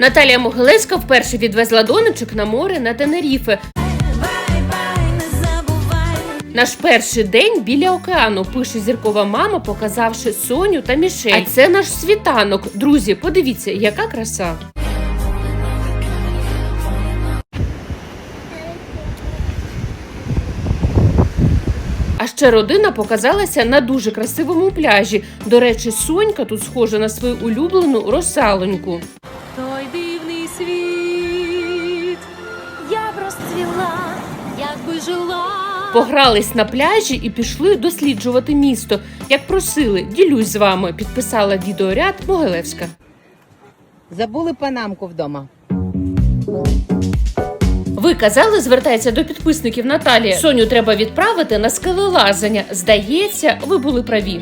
Наталія Могилевська вперше відвезла донечок на море на Тенеріфе. Наш перший день біля океану пише зіркова мама, показавши Соню та Мішель. А це наш світанок. Друзі, подивіться, яка краса. А ще родина показалася на дуже красивому пляжі. До речі, Сонька тут схожа на свою улюблену росалоньку. Погрались на пляжі і пішли досліджувати місто. Як просили, ділюсь з вами. Підписала відеоряд Могилевська. Забули панамку вдома. Ви казали, звертається до підписників Наталія. Соню треба відправити на скелелазання. Здається, ви були праві.